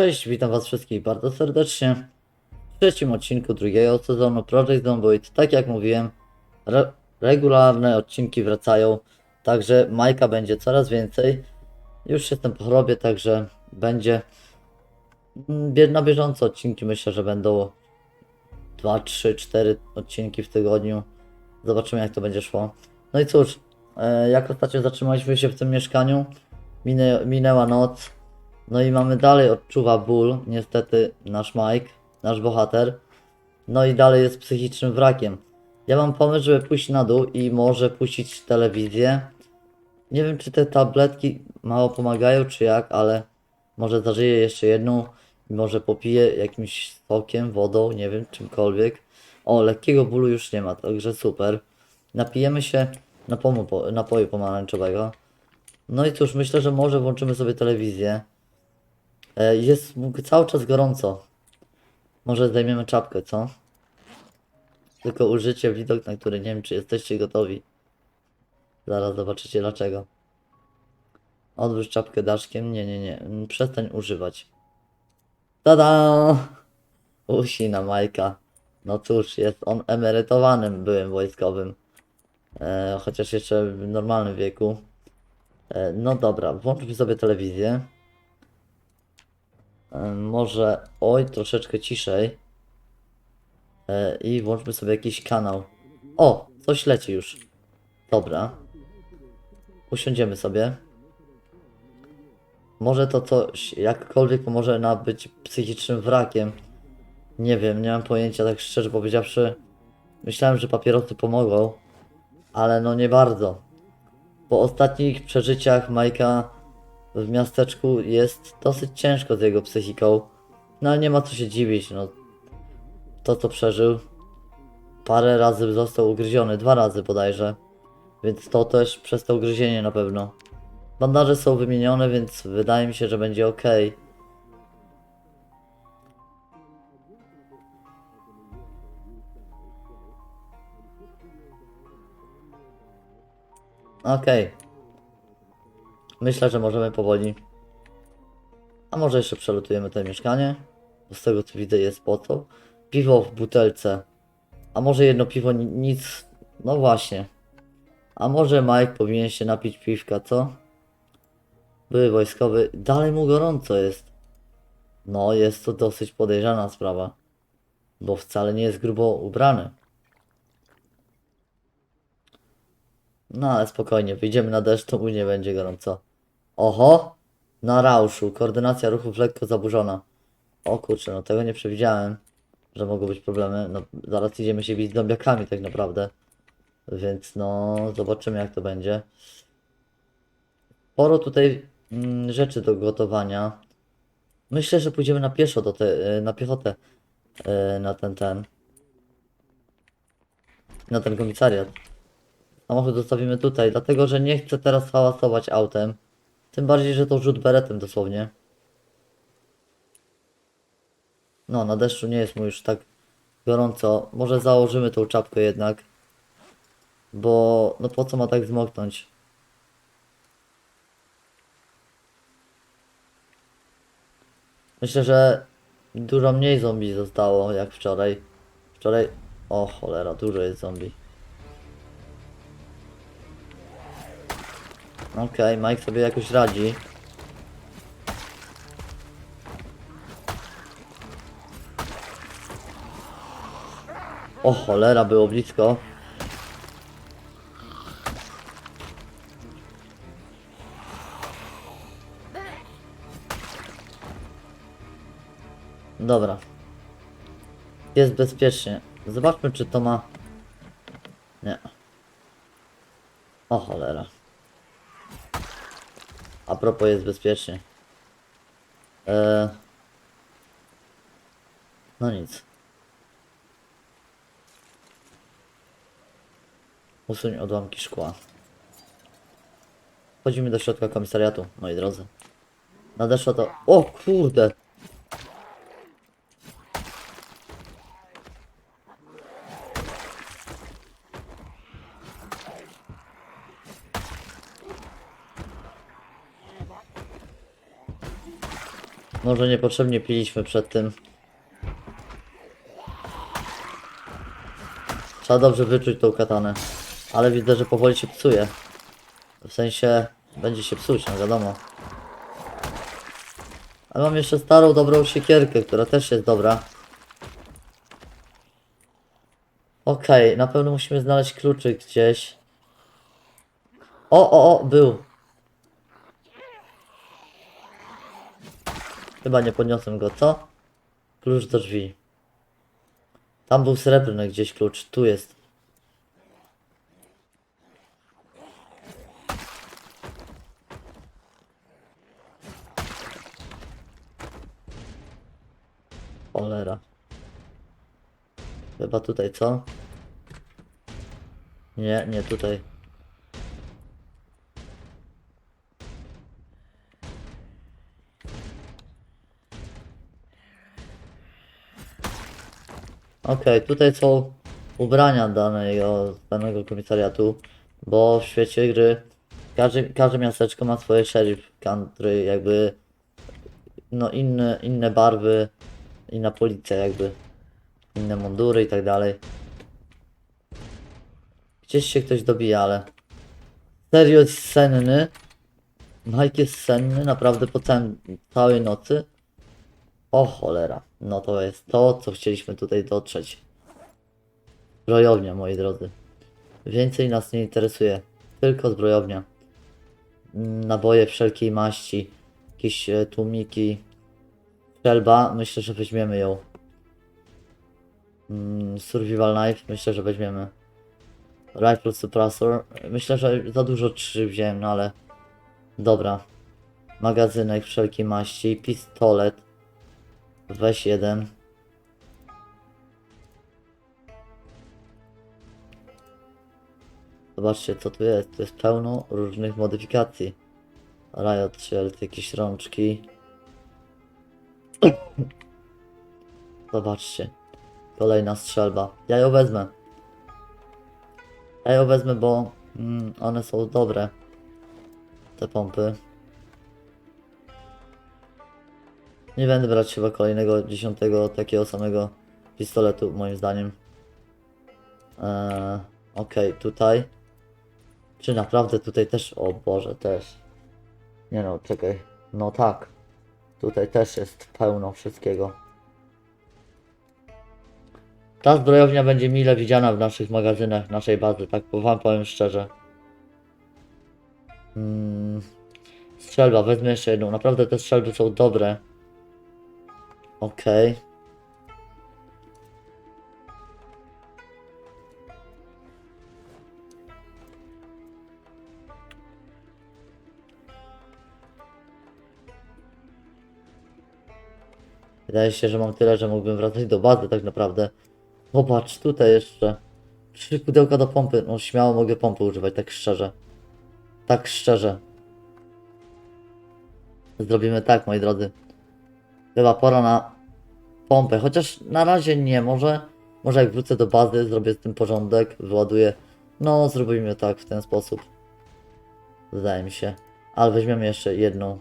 Cześć, witam was wszystkich bardzo serdecznie w trzecim odcinku drugiego sezonu Project Zomboid. Tak jak mówiłem, re regularne odcinki wracają, także Majka będzie coraz więcej. Już jestem po chorobie, także będzie mm, na bieżąco odcinki. Myślę, że będą 2, 3, 4 odcinki w tygodniu. Zobaczymy jak to będzie szło. No i cóż, e, jak ostatnio zatrzymaliśmy się w tym mieszkaniu, minę, minęła noc. No i mamy dalej odczuwa ból, niestety nasz Mike, nasz bohater. No i dalej jest psychicznym wrakiem. Ja mam pomysł, żeby pójść na dół i może puścić telewizję. Nie wiem, czy te tabletki mało pomagają, czy jak, ale może zażyję jeszcze jedną i może popiję jakimś sokiem, wodą, nie wiem, czymkolwiek. O, lekkiego bólu już nie ma, także super. Napijemy się napoju, po- napoju pomarańczowego. No i cóż, myślę, że może włączymy sobie telewizję. E, Jest cały czas gorąco. Może zdejmiemy czapkę, co? Tylko użycie widok, na który nie wiem, czy jesteście gotowi. Zaraz zobaczycie dlaczego. Odwróć czapkę daszkiem. Nie, nie, nie. Mm, Przestań używać. Tada! Usina Majka. No cóż, jest on emerytowanym byłym wojskowym. E, chociaż jeszcze w normalnym wieku. E, no dobra, włączmy sobie telewizję. Może, oj, troszeczkę ciszej. E, I włączmy sobie jakiś kanał. O, coś leci już. Dobra. Usiądziemy sobie. Może to coś jakkolwiek pomoże nam być psychicznym wrakiem. Nie wiem, nie mam pojęcia, tak szczerze powiedziawszy. Myślałem, że papierosy pomogą, ale no nie bardzo. Po ostatnich przeżyciach Majka w miasteczku jest dosyć ciężko z jego psychiką. No ale nie ma co się dziwić, no. To co przeżył. Parę razy został ugryziony, dwa razy bodajże. Więc to też przez to ugryzienie na pewno. Bandaże są wymienione, więc wydaje mi się, że będzie ok. Okej. Myślę, że możemy powoli. A może jeszcze przelutujemy to mieszkanie? Bo z tego co widzę jest po co. Piwo w butelce. A może jedno piwo ni- nic. No właśnie. A może Mike powinien się napić piwka, co? Były wojskowy. Dalej mu gorąco jest. No, jest to dosyć podejrzana sprawa. Bo wcale nie jest grubo ubrany. No ale spokojnie, wyjdziemy na deszcz, to mu nie będzie gorąco. Oho! Na rauszu, koordynacja ruchów lekko zaburzona. O kurczę, no tego nie przewidziałem, że mogą być problemy. No zaraz idziemy się bić z zombiakami tak naprawdę. Więc no, zobaczymy jak to będzie. Sporo tutaj mm, rzeczy do gotowania. Myślę, że pójdziemy na pieszo do te, y, na piechotę y, na ten ten na ten komisariat. Samochód zostawimy tutaj, dlatego że nie chcę teraz hałasować autem. Tym bardziej, że to rzut beretem dosłownie. No, na deszczu nie jest mu już tak gorąco. Może założymy tą czapkę jednak. Bo, no po co ma tak zmoknąć? Myślę, że dużo mniej zombie zostało jak wczoraj. Wczoraj... O cholera, dużo jest zombie. Okej, Mike sobie jakoś radzi. O cholera, było blisko. Dobra. Jest bezpiecznie. Zobaczmy, czy to ma... Nie. O cholera. A propos jest bezpiecznie. Eee... No nic. Usuń odłamki szkła. Wchodzimy do środka komisariatu, moi drodzy. Nadeszło to... O kurde! Może niepotrzebnie piliśmy przed tym. Trzeba dobrze wyczuć tą katanę. Ale widzę, że powoli się psuje. W sensie będzie się psuć, no wiadomo. Ale mam jeszcze starą, dobrą siekierkę, która też jest dobra. Okej, na pewno musimy znaleźć kluczyk gdzieś. O, o, o, był. Chyba nie podniosłem go, co? Klucz do drzwi. Tam był srebrny gdzieś klucz, tu jest. Cholera. Chyba tutaj, co? Nie, nie tutaj. Okej, tutaj są ubrania danego, danego komisariatu, bo w świecie gry każde, każde miasteczko ma swoje sheriff country, jakby no inne, inne barwy, inna policja jakby, inne mundury i tak dalej. Gdzieś się ktoś dobija, ale serio jest senny. Mike jest senny naprawdę po całej nocy. O cholera, no to jest to, co chcieliśmy tutaj dotrzeć. Zbrojownia, moi drodzy. Więcej nas nie interesuje, tylko zbrojownia. Naboje wszelkiej maści, jakieś e, tłumiki. Strzelba, myślę, że weźmiemy ją. Mm, Survival knife, myślę, że weźmiemy. Rifle suppressor, myślę, że za dużo trzy wziąłem, no ale... Dobra. Magazynek wszelkiej maści, pistolet. Weź jeden. Zobaczcie co tu jest. Tu jest pełno różnych modyfikacji. Riot Shield, jakieś rączki. Zobaczcie. Kolejna strzelba. Ja ją wezmę. Ja ją wezmę, bo mm, one są dobre. Te pompy. Nie będę brać chyba kolejnego dziesiątego takiego samego pistoletu, moim zdaniem. Eee, Okej, tutaj. Czy naprawdę tutaj też? O Boże, też. Nie no, czekaj. No tak. Tutaj też jest pełno wszystkiego. Ta zbrojownia będzie mile widziana w naszych magazynach, naszej bazy, tak wam powiem szczerze. Mm, strzelba, wezmę jeszcze jedną. Naprawdę te strzelby są dobre. Okej. Wydaje się, że mam tyle, że mógłbym wracać do bazy tak naprawdę. Zobacz, tutaj jeszcze. Trzy pudełka do pompy. No śmiało mogę pompy używać, tak szczerze. Tak szczerze. Zrobimy tak, moi drodzy. Chyba pora na pompę, chociaż na razie nie, może, może jak wrócę do bazy, zrobię z tym porządek, wyładuję. No, zrobimy tak w ten sposób. Wydaje mi się. Ale weźmiemy jeszcze jedną.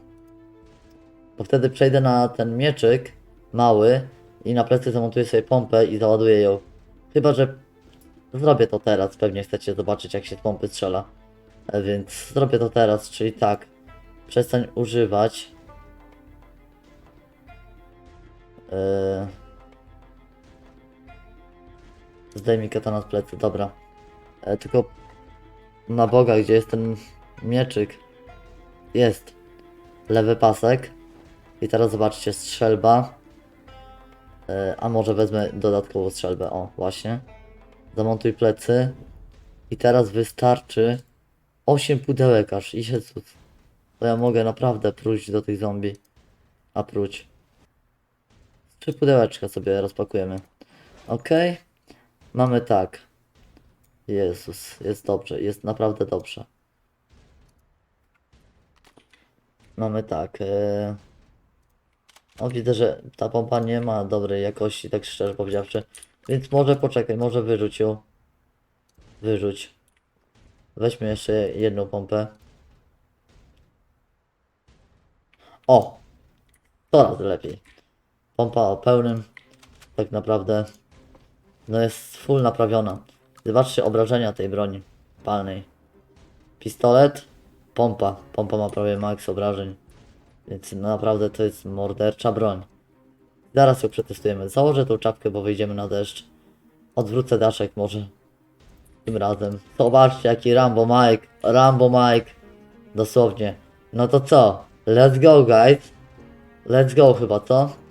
Bo wtedy przejdę na ten mieczyk mały i na plecy zamontuję sobie pompę i załaduję ją. Chyba, że zrobię to teraz. Pewnie chcecie zobaczyć, jak się z pompy strzela. E, Więc zrobię to teraz, czyli tak. Przestań używać. Yy... Zdejmij katana z plecy, dobra. E, tylko na Boga, gdzie jest ten mieczyk? Jest. Lewy pasek. I teraz zobaczcie, strzelba. E, a może wezmę dodatkową strzelbę, o właśnie. Zamontuj plecy. I teraz wystarczy 8 pudełek aż. Jezus. To ja mogę naprawdę próć do tych zombie. A próć. Trzy pudełeczka sobie rozpakujemy. Ok. Mamy tak. Jezus, jest dobrze, jest naprawdę dobrze. Mamy tak. E... O, widzę, że ta pompa nie ma dobrej jakości, tak szczerze powiedziawszy. Więc może poczekaj, może wyrzuć ją. Wyrzuć. Weźmy jeszcze jedną pompę. O! coraz lepiej. Pompa o pełnym, tak naprawdę, no jest full naprawiona. Zobaczcie obrażenia tej broni palnej. Pistolet, pompa. Pompa ma prawie max obrażeń. Więc naprawdę to jest mordercza broń. Zaraz ją przetestujemy. Założę tą czapkę, bo wyjdziemy na deszcz. Odwrócę daszek może. Tym razem. Zobaczcie jaki Rambo Mike. Rambo Mike. Dosłownie. No to co? Let's go guys. Let's go chyba, co?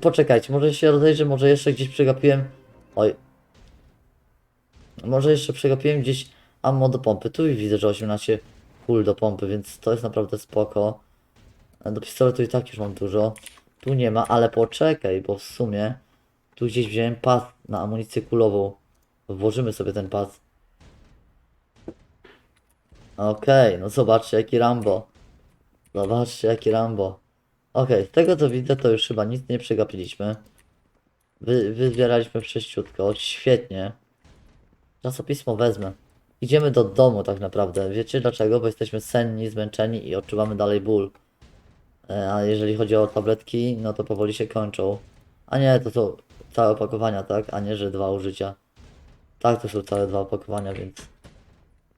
Poczekajcie, może się rozejrzę, może jeszcze gdzieś przegapiłem. Oj. Może jeszcze przegapiłem gdzieś ammo do pompy. Tu widzę, że 18 kul do pompy, więc to jest naprawdę spoko. Do pistoletu i tak już mam dużo. Tu nie ma, ale poczekaj, bo w sumie tu gdzieś wziąłem pas na amunicję kulową. Włożymy sobie ten pas. Okej, no zobaczcie jaki Rambo. Zobaczcie jaki Rambo. Okej, z tego co widzę to już chyba nic nie przegapiliśmy. Wy, wyzbieraliśmy wszyściutko, świetnie. Czasopismo wezmę. Idziemy do domu tak naprawdę. Wiecie dlaczego? Bo jesteśmy senni, zmęczeni i odczuwamy dalej ból. E, A jeżeli chodzi o tabletki, no to powoli się kończą. A nie, to są całe opakowania, tak? A nie, że dwa użycia. Tak, to są całe dwa opakowania, więc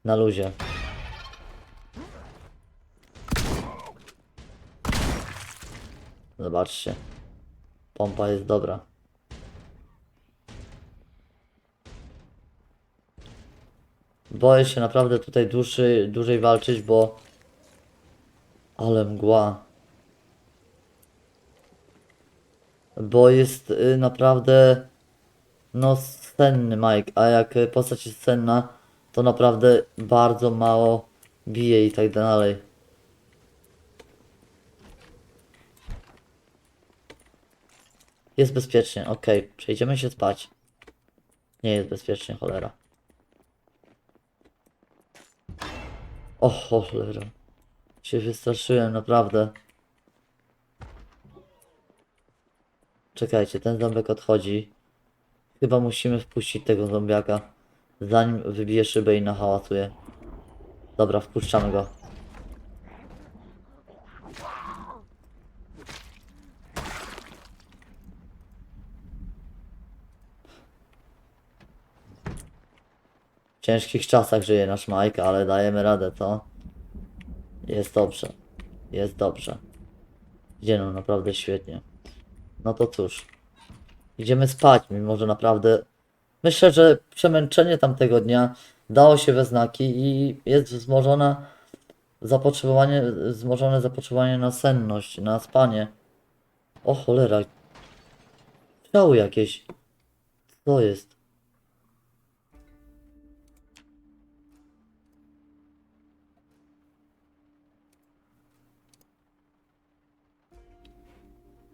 na luzie. Zobaczcie. Pompa jest dobra. Boję się naprawdę tutaj dłuższy, dłużej walczyć, bo... Ale mgła. Bo jest y, naprawdę... No senny Mike, a jak y, postać jest senna, to naprawdę bardzo mało bije i tak dalej. Jest bezpiecznie, okej, przejdziemy się spać. Nie jest bezpiecznie, cholera. O cholera. Się wystraszyłem, naprawdę. Czekajcie, ten ząbek odchodzi. Chyba musimy wpuścić tego zombiaka. Zanim wybije szybę i nahałasuje. Dobra, wpuszczamy go. Ciężkich czasach żyje nasz Mike, ale dajemy radę, co? Jest dobrze. Jest dobrze. Idzie nam naprawdę świetnie. No to cóż. Idziemy spać, mimo że naprawdę... Myślę, że przemęczenie tamtego dnia dało się we znaki i jest wzmożona zapotrzebowanie, wzmożone zapotrzebowanie na senność, na spanie. O cholera. Strzały jakieś. Co jest?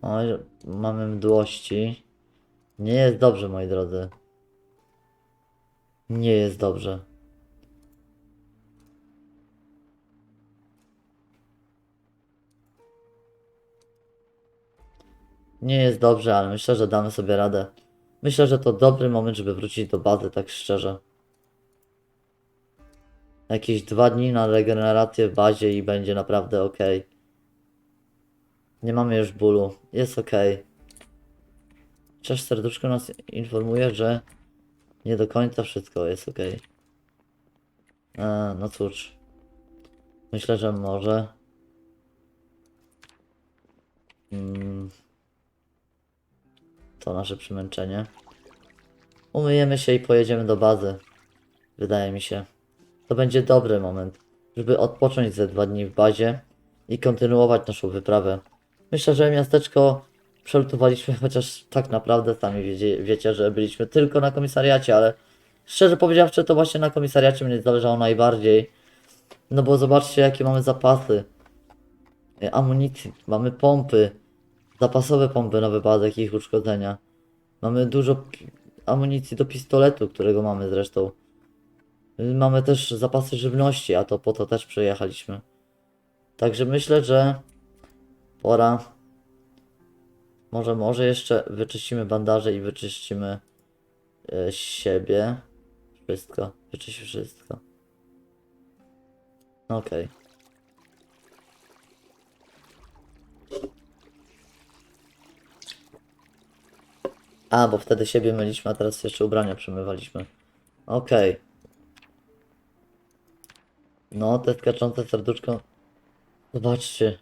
Oj, mamy mdłości. Nie jest dobrze, moi drodzy. Nie jest dobrze. Nie jest dobrze, ale myślę, że damy sobie radę. Myślę, że to dobry moment, żeby wrócić do bazy, tak szczerze. Jakieś dwa dni na regenerację w bazie i będzie naprawdę ok. Nie mamy już bólu. Jest ok. Cześć serduszko nas informuje, że nie do końca wszystko jest ok. E, no cóż. Myślę, że może. Mm, to nasze przemęczenie. Umyjemy się i pojedziemy do bazy. Wydaje mi się. To będzie dobry moment, żeby odpocząć ze dwa dni w bazie i kontynuować naszą wyprawę. Myślę, że miasteczko przelutowaliśmy, chociaż tak naprawdę sami wiecie, wiecie, że byliśmy tylko na komisariacie, ale szczerze powiedziawszy, to właśnie na komisariacie mnie zależało najbardziej. No bo zobaczcie, jakie mamy zapasy. E, Amunicji, mamy pompy, zapasowe pompy na wypadek ich uszkodzenia. Mamy dużo amunicji do pistoletu, którego mamy zresztą. Y, Mamy też zapasy żywności, a to po to też przyjechaliśmy. Także myślę, że Pora. Może, może jeszcze wyczyścimy bandaże i wyczyścimy e, siebie. Wszystko. Wyczyści wszystko. Okej. Okay. A, bo wtedy siebie myliśmy, a teraz jeszcze ubrania przemywaliśmy. Okej. Okay. No, te skaczące serduszko. Zobaczcie.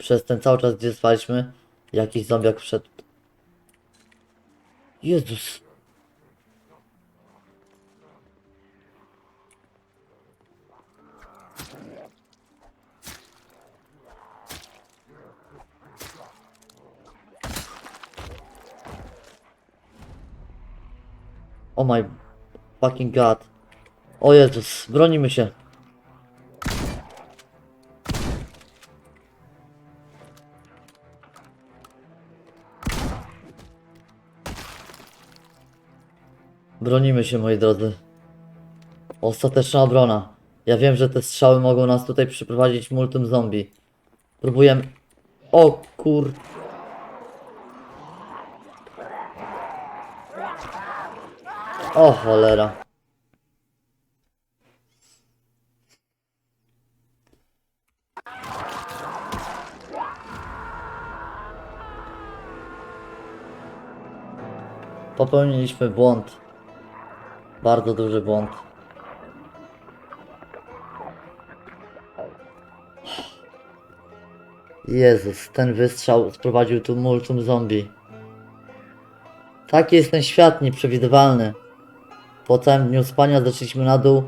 Przez ten cały czas, gdzie spaliśmy, jakiś zombiak wszedł. Jezus. Oh my fucking god. O Jezus, bronimy się. Bronimy się, moi drodzy. Ostateczna obrona. Ja wiem, że te strzały mogą nas tutaj przyprowadzić multum zombie. Próbuję... O kur... O cholera. Popełniliśmy błąd. Bardzo duży błąd. Jezus, ten wystrzał sprowadził tu multum zombie. Taki jest ten świat nieprzewidywalny. Po całym dniu spania zeszliśmy na dół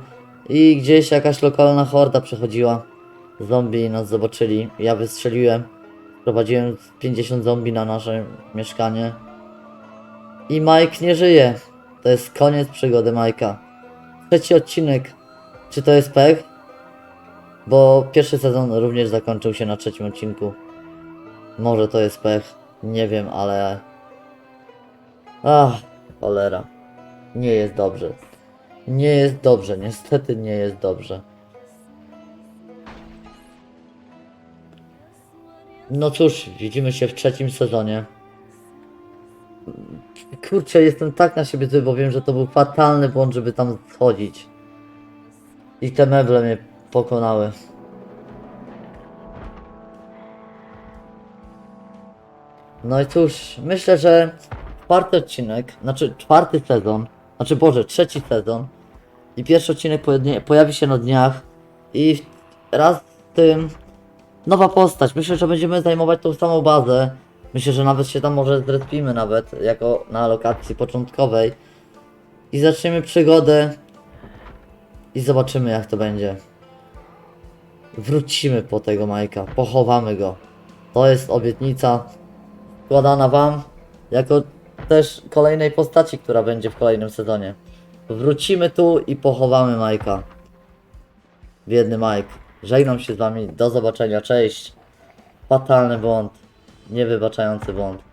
i gdzieś jakaś lokalna horda przechodziła. Zombie nas zobaczyli. Ja wystrzeliłem. Prowadziłem 50 zombie na nasze mieszkanie. I Mike nie żyje. To jest koniec przygody Majka. Trzeci odcinek. Czy to jest pech? Bo pierwszy sezon również zakończył się na trzecim odcinku. Może to jest pech. Nie wiem, ale... Ach, cholera. Nie jest dobrze. Nie jest dobrze, niestety nie jest dobrze. No cóż, widzimy się w trzecim sezonie. Kurczę, jestem tak na siebie bo wiem, że to był fatalny błąd, żeby tam schodzić. I te meble mnie pokonały. No i cóż, myślę, że czwarty odcinek, znaczy czwarty sezon, znaczy Boże, trzeci sezon i pierwszy odcinek pojawi się na dniach i raz z tym nowa postać. Myślę, że będziemy zajmować tą samą bazę. Myślę, że nawet się tam może zrespimy nawet, jako na lokacji początkowej. I zaczniemy przygodę i zobaczymy jak to będzie. Wrócimy po tego Majka, pochowamy go. To jest obietnica składana wam, jako też kolejnej postaci, która będzie w kolejnym sezonie. Wrócimy tu i pochowamy Majka. Biedny Mike. Żegnam się z wami, do zobaczenia, cześć. Fatalny błąd, niewybaczający błąd.